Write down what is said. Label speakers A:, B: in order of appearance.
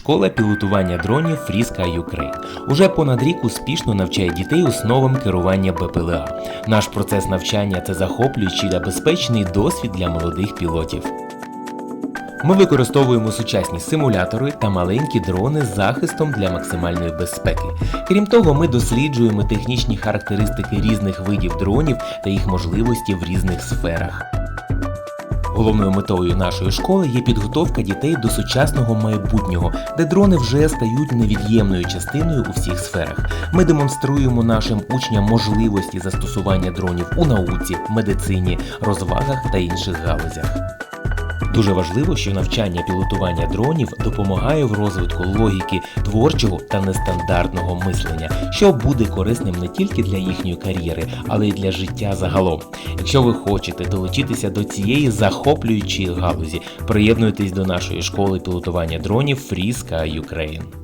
A: Школа пілотування дронів Фріска Ukraine уже понад рік успішно навчає дітей основам керування БПЛА. Наш процес навчання це захоплюючий та безпечний досвід для молодих пілотів. Ми використовуємо сучасні симулятори та маленькі дрони з захистом для максимальної безпеки. Крім того, ми досліджуємо технічні характеристики різних видів дронів та їх можливості в різних сферах. Головною метою нашої школи є підготовка дітей до сучасного майбутнього, де дрони вже стають невід'ємною частиною у всіх сферах. Ми демонструємо нашим учням можливості застосування дронів у науці, медицині, розвагах та інших галузях. Дуже важливо, що навчання пілотування дронів допомагає в розвитку логіки, творчого та нестандартного мислення, що буде корисним не тільки для їхньої кар'єри, але й для життя загалом. Якщо ви хочете долучитися до цієї захоплюючої галузі, приєднуйтесь до нашої школи пілотування дронів Фріска Ukraine.